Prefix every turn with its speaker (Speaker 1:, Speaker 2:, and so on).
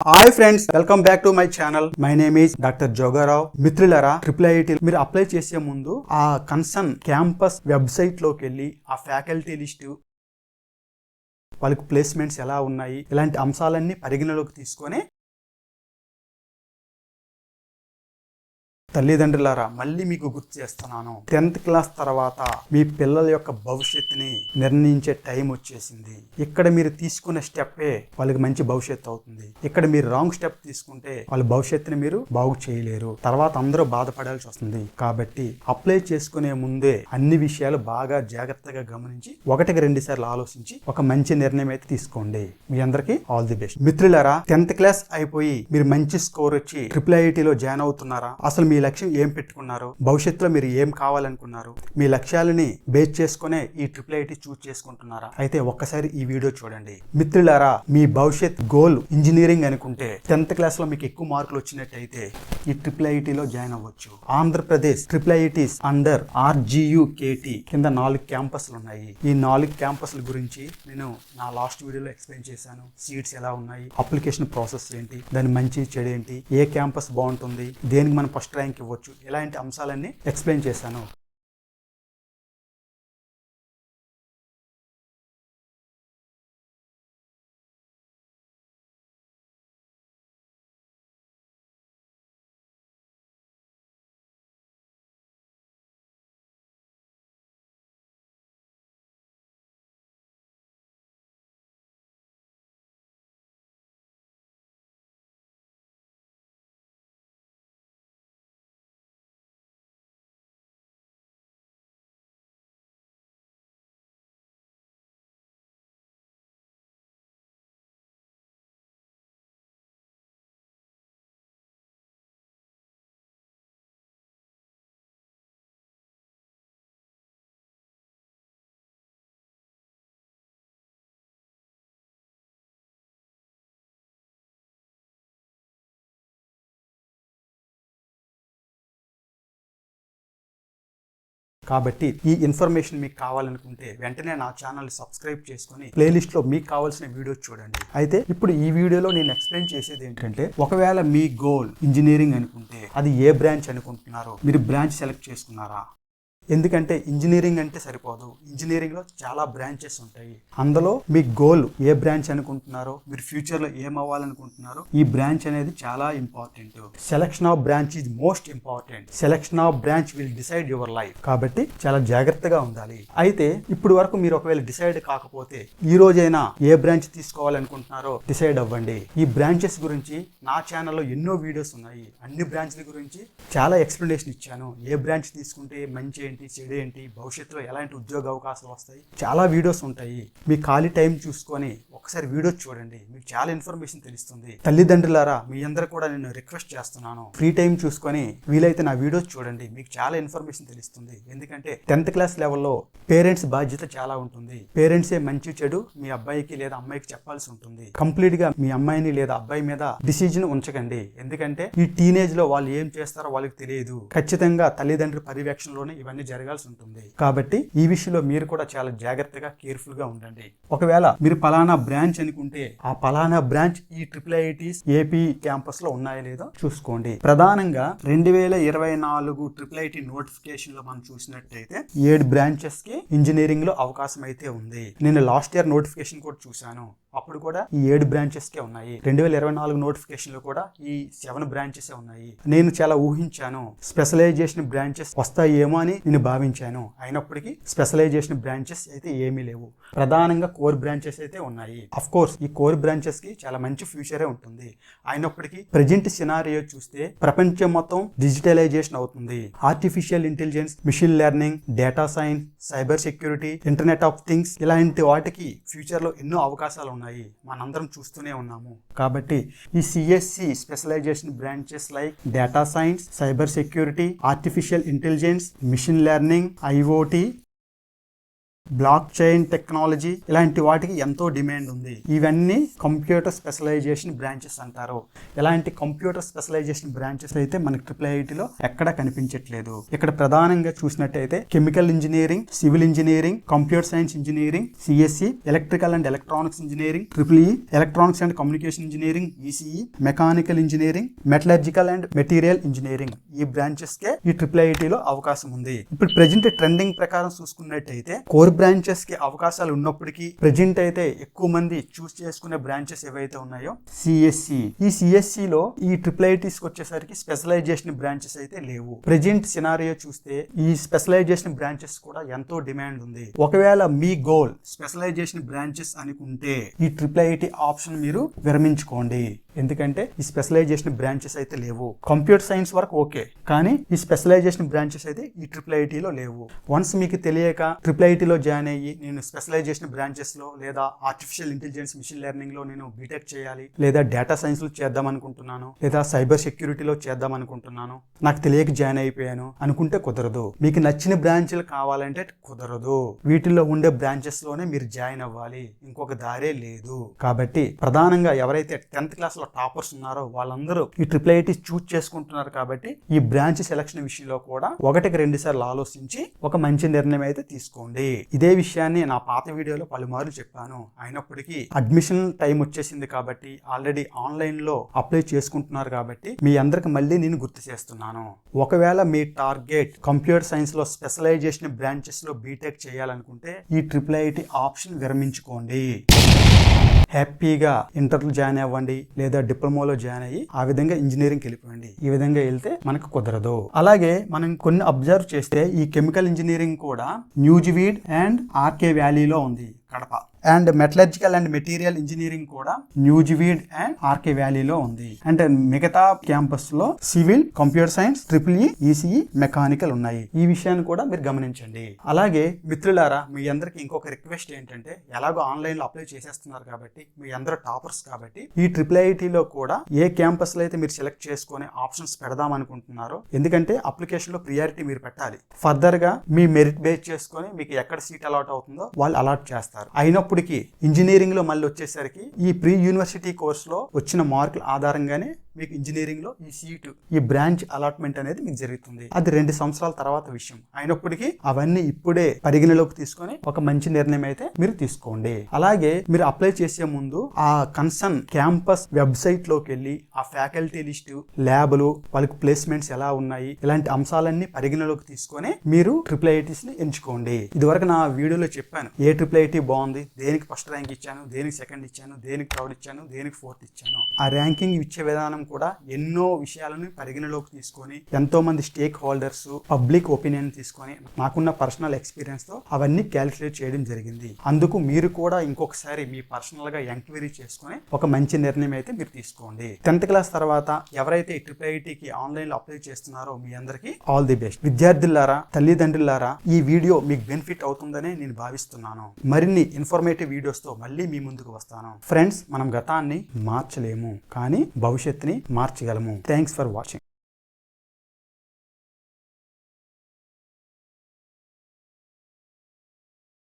Speaker 1: Hi friends welcome back to my channel my name is doctor Jogarao మిత్రులరా triple IIT మీరు apply చేసే ముందు ఆ కన్సర్న్ క్యాంపస్ వెబ్సైట్లోకి వెళ్ళి ఆ ఫ్యాకల్టీ లిస్టు వాళ్ళకి ప్లేస్మెంట్స్ ఎలా ఉన్నాయి ఇలాంటి అంశాలన్నీ పరిగణలోకి తీసుకొని తల్లిదండ్రులారా మళ్ళీ మీకు గుర్తు చేస్తున్నాను. టెన్త్ క్లాస్ తర్వాత మీ పిల్లల యొక్క భవిష్యత్తుని నిర్ణయించే టైం వచ్చేసింది. ఇక్కడ మీరు తీసుకునే స్టెప్పే వాళ్ళకి మంచి భవిష్యత్తు అవుతుంది. ఇక్కడ మీరు రాంగ్ స్టెప్ తీసుకుంటే వాళ్ళ భవిష్యత్తుని మీరు బాగు చేయలేరు. తర్వాత అందరూ బాధపడాల్సి వస్తుంది. కాబట్టి అప్లై చేసుకునే ముందే అన్ని విషయాలు బాగా జాగ్రత్తగా గమనించి ఒకటికి రెండు సార్లు ఆలోచించి ఒక మంచి నిర్ణయం అయితే తీసుకోండి. మీ అందరికీ ఆల్ ది బెస్ట్. మిత్రులారా టెన్త్ క్లాస్ అయిపోయి మీరు మంచి స్కోర్ వచ్చి ట్రిపుల్ ఐఐటిలో జాయిన్ అవుతున్నారా? అసలు మీ మీ లక్ష్యం ఏం పెట్టుకున్నారు? భవిష్యత్తులో మీరు ఏం కావాలనుకున్నారు? మీ లక్ష్యాలని బేస్ చేసుకునే ఈ ట్రిపుల్ ఐటీ చూస్ చేసుకుంటున్నారా? అయితే ఒక్కసారి ఈ వీడియో చూడండి. మిత్రులారా మీ భవిష్యత్ గోల్ ఇంజనీరింగ్ అనుకుంటే టెన్త్ క్లాస్లో మీకు ఎక్కువ మార్కులు వచ్చినట్టయితే ఈ ట్రిపుల్ ఐటీలో జాయిన్ అవ్వచ్చు. Andhra Pradesh triple ITs under RGUKT కింద నాలుగు క్యాంపస్లు ఉన్నాయి. ఈ నాలుగు క్యాంపస్ల గురించి నేను నా లాస్ట్ వీడియోలో ఎక్స్ప్లెయిన్ చేశాను. సీట్స్ ఎలా ఉన్నాయి? అప్లికేషన్ ప్రాసెస్ ఏంటి? దాని మంచి చెడు ఏంటి? ఏ క్యాంపస్ బాగుంటుంది? దేనికి మనం ఫస్ట్ ర్యాంక్ ఇవ్వచ్చు. ఇలాంటి అంశాలన్నీ ఎక్స్ప్లెయిన్ చేశాను. కాబట్టి ఈ ఇన్ఫర్మేషన్ మీకు కావాలనుకుంటే వెంటనే నా ఛానల్ సబ్స్క్రైబ్ చేసుకొని ప్లేలిస్ట్లో మీకు కావాల్సిన వీడియోస్ చూడండి. అయితే ఇప్పుడు ఈ వీడియోలో నేను ఎక్స్ప్లెయిన్ చేసేది ఏంటంటే ఒకవేళ మీ గోల్ ఇంజనీరింగ్ అనుకుంటే అది ఏ బ్రాంచ్ అనుకుంటున్నారో మీరు బ్రాంచ్ సెలెక్ట్ చేసుకున్నారా? ఎందుకంటే ఇంజనీరింగ్ అంటే సరిపోదు. ఇంజనీరింగ్లో చాలా బ్రాంచెస్ ఉంటాయి. అందులో మీ గోల్ ఏ బ్రాంచ్ అనుకుంటున్నారో మీరు ఫ్యూచర్లో ఏం అవ్వాలనుకుంటున్నారో ఈ బ్రాంచ్ అనేది చాలా important. Selection of branch is most important. Selection of branch will decide your life. కాబట్టి చాలా జాగ్రత్తగా ఉండాలి. అయితే ఇప్పుడు వరకు మీరు ఒకవేళ డిసైడ్ కాకపోతే ఈ రోజైనా ఏ బ్రాంచ్ తీసుకోవాలనుకుంటున్నారో డిసైడ్ అవ్వండి. ఈ బ్రాంచెస్ గురించి నా ఛానల్లో ఎన్నో వీడియోస్ ఉన్నాయి. అన్ని బ్రాంచ్ల గురించి చాలా ఎక్స్ప్లెనేషన్ ఇచ్చాను. ఏ బ్రాంచ్ తీసుకుంటే మంచి ఏంటి చెడు ఏంటి భవిష్యత్తులో ఎలాంటి ఉద్యోగ అవకాశాలు వస్తాయి? చాలా వీడియోస్ ఉంటాయి. మీ ఖాళీ టైం చూసుకొని ఒకసారి వీడియో చూడండి. మీకు చాలా ఇన్ఫర్మేషన్ తెలుస్తుంది. తల్లిదండ్రులారా మీ అందరు కూడా నేను రిక్వెస్ట్ చేస్తున్నాను. ఫ్రీ టైం చూసుకొని వీలైతే నా వీడియోస్ చూడండి. మీకు చాలా ఇన్ఫర్మేషన్ తెలుస్తుంది. ఎందుకంటే టెన్త్ క్లాస్ లెవెల్లో పేరెంట్స్ బాధ్యత చాలా ఉంటుంది. పేరెంట్సే మంచి చెడు మీ అబ్బాయికి లేదా అమ్మాయికి చెప్పాల్సి ఉంటుంది. కంప్లీట్గా మీ అమ్మాయిని లేదా అబ్బాయి మీద డిసిజన్ ఉంచకండి. ఎందుకంటే ఈ టీనేజ్లో వాళ్ళు ఏం చేస్తారో వాళ్ళకి తెలియదు. ఖచ్చితంగా తల్లిదండ్రుల పర్యవేక్షణలోనే ఇవన్నీ జరగాల్సి ఉంటుంది కాబట్టి ఈ విషయంలో మీరు కూడా చాలా జాగ్రత్తగా కేర్ఫుల్గా ఉండండి. ఒకవేళ మీరు పలానా బ్రాంచ్ అనుకుంటే ఆ పలానా బ్రాంచ్ ఈ ట్రిపుల్ ఐఐటీస్ ఏపీ క్యాంపస్లో ఉన్నాయో లేదో చూసుకోండి. ప్రధానంగా రెండు వేల ఇరవై నాలుగు ట్రిపుల్ ఐటీ నోటిఫికేషన్లో మనం చూసినట్టయితే ఏడు బ్రాంచెస్కి ఇంజనీరింగ్లో అవకాశం అయితే ఉంది. నేను లాస్ట్ ఇయర్ నోటిఫికేషన్ కూడా చూశాను. అప్పుడు కూడా ఈ ఏడు బ్రాంచెస్ కే ఉన్నాయి. రెండు వేల ఇరవై నాలుగు నోటిఫికేషన్లో కూడా ఈ సెవెన్ బ్రాంచెస్ ఉన్నాయి. నేను చాలా ఊహించాను స్పెషలైజేషన్ బ్రాంచెస్ వస్తాయేమో అని నేను భావించాను. అయినప్పటికీ స్పెషలైజేషన్ బ్రాంచెస్ అయితే ఏమీ లేవు. ప్రధానంగా కోర్ బ్రాంచెస్ అయితే ఉన్నాయి. అఫ్ కోర్స్ ఈ కోర్ బ్రాంచెస్కి చాలా మంచి ఫ్యూచరే ఉంటుంది. అయినప్పటికీ ప్రజెంట్ సినారియో చూస్తే ప్రపంచం మొత్తం డిజిటలైజేషన్ అవుతుంది. Artificial intelligence machine learning data science cyber security internet of things ఇలాంటి వాటికి ఫ్యూచర్లో ఎన్నో అవకాశాలు ఉన్నాయి. మనందరం చూస్తూనే ఉన్నాము. కాబట్టి ఈ CSE specialization branches like data science cyber security artificial intelligence machine learning IOT block chain technology ఇలాంటి వాటికి ఎంతో డిమాండ్ ఉంది. ఇవన్నీ కంప్యూటర్ స్పెషలైజేషన్ బ్రాంచెస్ అంటారు. ఇలాంటి కంప్యూటర్ స్పెషలైజేషన్ బ్రాంచెస్ అయితే మనకి ట్రిపుల్ ఐఐటిలో ఎక్కడ కనిపించట్లేదు. ఇక్కడ ప్రధానంగా చూసినట్టయితే chemical engineering civil engineering computer science engineering CSE electrical and electronics engineering triple E e, electronics and communication engineering ECE mechanical engineering metallurgical and material engineering ఈ బ్రాంచెస్ కే ఈ ట్రిపుల్ ఐఐటిలో అవకాశం ఉంది. ఇప్పుడు ప్రెజెంట్ ట్రెండింగ్ ప్రకారం చూసుకున్నట్టయితే కోర్ బ్రాంచెస్కి అవకాశాలు ఉన్నప్పటికీ ప్రెజెంట్ అయితే ఎక్కువ మంది చూస్ చేసుకునే బ్రాంచెస్ ఏవైతే ఉన్నాయో సిఎస్సి ఈ సిఎస్సి లో ఈ ట్రిపుల్ ఐటీస్ వచ్చేసరికి స్పెషలైజేషన్ బ్రాంచెస్ అయితే లేవు. ప్రెజెంట్ సినారియో చూస్తే ఈ స్పెషలైజేషన్ బ్రాంచెస్ కూడా ఎంతో డిమాండ్ ఉంది. ఒకవేళ మీ గోల్ స్పెషలైజేషన్ బ్రాంచెస్ అనుకుంటే ఈ ట్రిపుల్ ఐటీ ఆప్షన్ మీరు విరమించుకోండి. ఎందుకంటే ఈ స్పెషలైజేషన్ బ్రాంచెస్ అయితే లేవు. కంప్యూటర్ సైన్స్ వరకు ఓకే కానీ ఈ స్పెషలైజేషన్ బ్రాంచెస్ అయితే ఈ ట్రిపుల్ ఐటీలో లేవు. వన్స్ మీకు తెలియక ట్రిపుల్ ఐటీలో జాయిన్ అయ్యి నేను స్పెషలైజేషన్ బ్రాంచెస్లో లేదా ఆర్టిఫిషియల్ ఇంటెలిజెన్స్ మిషన్ లెర్నింగ్లో నేను బీటెక్ చేయాలి లేదా డేటా సైన్స్లో చేద్దాం అనుకుంటున్నాను లేదా సైబర్ సెక్యూరిటీలో చేద్దాం అనుకుంటున్నాను. నాకు తెలియక జాయిన్ అయిపోయాను అనుకుంటే కుదరదు. మీకు నచ్చిన బ్రాంచ్లు కావాలంటే కుదరదు. వీటిల్లో ఉండే బ్రాంచెస్లోనే మీరు జాయిన్ అవ్వాలి. ఇంకొక దారే లేదు. కాబట్టి ప్రధానంగా ఎవరైతే టెన్త్ క్లాస్లో టాపర్స్ ఉన్నారో వాళ్ళందరూ ఈ ట్రిపుల్ ఐటీ చూస్ చేసుకుంటున్నారు కాబట్టి ఈ బ్రాంచ్ సెలక్షన్ విషయంలో కూడా ఒకటికి రెండు సార్లు ఆలోచించి ఒక మంచి నిర్ణయం అయితే తీసుకోండి. ఇదే విషయాన్ని నా పాత వీడియోలో పలుమార్లు చెప్పాను. అయినప్పటికీ అడ్మిషన్ టైం వచ్చేసింది కాబట్టి ఆల్రెడీ ఆన్లైన్లో అప్లై చేసుకుంటున్నారు కాబట్టి మీ అందరికి మళ్ళీ నేను గుర్తు చేస్తున్నాను. ఒకవేళ మీ టార్గెట్ కంప్యూటర్ సైన్స్లో స్పెషలైజేషన్ బ్రాంచెస్లో బీటెక్ చేయాలనుకుంటే ఈ ట్రిపుల్ ఐటీ ఆప్షన్ విరమించుకోండి. హ్యాపీగా ఇంటర్లో జాయిన్ అవ్వండి లేదా డిప్లొమాలో జాయిన్ అయ్యి ఆ విధంగా ఇంజనీరింగ్ వెళ్ళిపోండి. ఈ విధంగా వెళ్తే మనకు కుదరదు. అలాగే మనం కొన్ని అబ్జర్వ్ చేస్తే ఈ కెమికల్ ఇంజనీరింగ్ కూడా న్యూజివీడ్ అండ్ ఆర్కే వ్యాలీలో ఉంది. Kadapa. And metallurgical and material engineering కూడా న్యూజివీడ్ అండ్ ఆర్కే వ్యాలీలో ఉంది. అండ్ మిగతా క్యాంపస్లో civil computer science triple E ECE mechanical ఉన్నాయి. ఈ విషయాన్ని కూడా మీరు గమనించండి. అలాగే మిత్రులారా మీ అందరికి ఇంకొక రిక్వెస్ట్ ఏంటంటే ఎలాగో ఆన్లైన్లో అప్లై చేసేస్తున్నారు కాబట్టి మీ అందరూ టాపర్స్ కాబట్టి ఈ ట్రిపుల్ ఐటీలో కూడా ఏ క్యాంపస్లో అయితే మీరు సెలెక్ట్ చేసుకునే ఆప్షన్స్ పెడదాం అనుకుంటున్నారో ఎందుకంటే అప్లికేషన్లో ప్రియారిటీ మీరు పెట్టాలి. ఫర్దర్గా మీ మెరిట్ బేస్ చేసుకొని మీకు ఎక్కడ సీట్ అలాట్ అవుతుందో వాళ్ళు అలాట్ చేస్తారు. అయినప్పుడు ఇంజనీరింగ్లో మళ్ళీ వచ్చేసరికి ఈ ప్రీ యూనివర్సిటీ కోర్సులో వచ్చిన మార్కుల ఆధారంగానే మీకు ఇంజనీరింగ్లో ఈ సీటు ఈ బ్రాంచ్ అలాట్మెంట్ అనేది మీకు జరుగుతుంది. అది రెండు సంవత్సరాల తర్వాత విషయం. అయినప్పటికీ అవన్నీ ఇప్పుడే పరిగణలోకి తీసుకొని ఒక మంచి నిర్ణయం అయితే మీరు తీసుకోండి. అలాగే మీరు అప్లై చేసే ముందు ఆ కన్సర్న్ క్యాంపస్ వెబ్సైట్లోకి వెళ్ళి ఆ ఫ్యాకల్టీ లిస్టు ల్యాబ్లు వాళ్ళకి ప్లేస్మెంట్స్ ఎలా ఉన్నాయి ఇలాంటి అంశాలన్నీ పరిగణలోకి తీసుకొని మీరు ట్రిపుల్ ఐటీస్ని ఎంచుకోండి. ఇదివరకు నా వీడియోలో చెప్పాను ఏ ట్రిపుల్ ఐటీ బాగుంది దేనికి ఫస్ట్ ర్యాంక్ ఇచ్చాను దేనికి సెకండ్ ఇచ్చాను దేనికి థర్డ్ ఇచ్చాను దేనికి ఫోర్త్ ఇచ్చాను. ఆ ర్యాంకింగ్ ఇచ్చే విధానం కూడా ఎన్నో విషయాలను పరిగణలోకి తీసుకొని ఎంతో మంది స్టేక్ హోల్డర్స్ పబ్లిక్ ఒపీనియన్ తీసుకొని నాకున్న పర్సనల్ ఎక్స్పీరియన్స్తో అవన్నీ క్యాలిక్యులేట్ చేయడం జరిగింది. అందుకు మీరు కూడా ఇంకొకసారి మీ పర్సనల్గా ఎంక్వైరీ చేసుకొని ఒక మంచి నిర్ణయం అయితే మీరు తీసుకోండి. టెన్త్ క్లాస్ తర్వాత ఎవరైతే ట్రిపుల్ ఐటీకి ఆన్లైన్లో అప్లై చేస్తున్నారో మీ అందరికీ ఆల్ ది బెస్ట్ విద్యార్థులారా తల్లిదండ్రులారా ఈ వీడియో మీకు బెనిఫిట్ అవుతుందని నేను భావిస్తున్నాను. మరిన్ని ఇన్ఫర్మేటివ్ వీడియోస్తో మళ్ళీ మీ ముందుకు వస్తాను. ఫ్రెండ్స్ మనం గతాన్ని మార్చలేము. కానీ భవిష్యత్తుని మార్చగలము. Thanks for watching